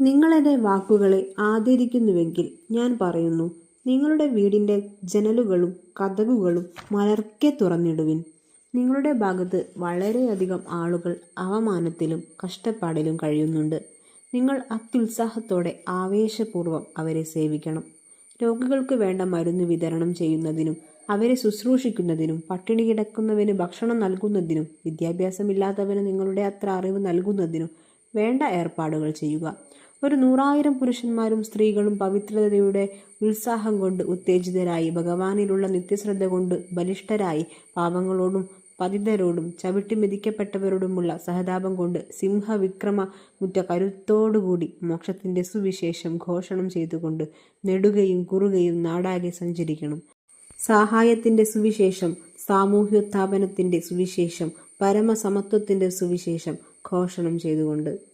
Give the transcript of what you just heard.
നിങ്ങളെന്റെ വാക്കുകളെ ആദരിക്കുന്നുവെങ്കിൽ ഞാൻ പറയുന്നു നിങ്ങളുടെ വീടിന്റെ ജനലുകളും കഥകുകളും മലർക്കെ തുറന്നിടുവിൻ. നിങ്ങളുടെ ഭാഗത്ത് വളരെയധികം ആളുകൾ അവമാനത്തിലും കഷ്ടപ്പാടിലും കഴിയുന്നുണ്ട്. നിങ്ങൾ അത്യുത്സാഹത്തോടെ ആവേശപൂർവം അവരെ സേവിക്കണം. രോഗികൾക്ക് വേണ്ട മരുന്ന് വിതരണം ചെയ്യുന്നതിനും അവരെ ശുശ്രൂഷിക്കുന്നതിനും പട്ടിണി കിടക്കുന്നവന് ഭക്ഷണം നൽകുന്നതിനും വിദ്യാഭ്യാസമില്ലാത്തവന് നിങ്ങളുടെ അത്ര അറിവ് നൽകുന്നതിനും വേണ്ട ഏർപ്പാടുകൾ ചെയ്യുക. ഒരു നൂറായിരം പുരുഷന്മാരും സ്ത്രീകളും പവിത്രതയുടെ ഉത്സാഹം കൊണ്ട് ഉത്തേജിതരായി ഭഗവാനിലുള്ള നിത്യശ്രദ്ധ കൊണ്ട് ബലിഷ്ഠരായി പാപങ്ങളോടും പതിതരോടും ചവിട്ടി മെതിക്കപ്പെട്ടവരോടുമുള്ള സഹതാപം കൊണ്ട് സിംഹവിക്രമ മുറ്റ കരുത്തോടുകൂടി മോക്ഷത്തിന്റെ സുവിശേഷം ഘോഷണം ചെയ്തുകൊണ്ട് നെടുകയും കുറുകയും നാടാകെ സഞ്ചരിക്കണം. സഹായത്തിന്റെ സുവിശേഷം സാമൂഹ്യോത്ഥാപനത്തിന്റെ സുവിശേഷം പരമസമത്വത്തിന്റെ സുവിശേഷം ഘോഷണം ചെയ്തുകൊണ്ട്.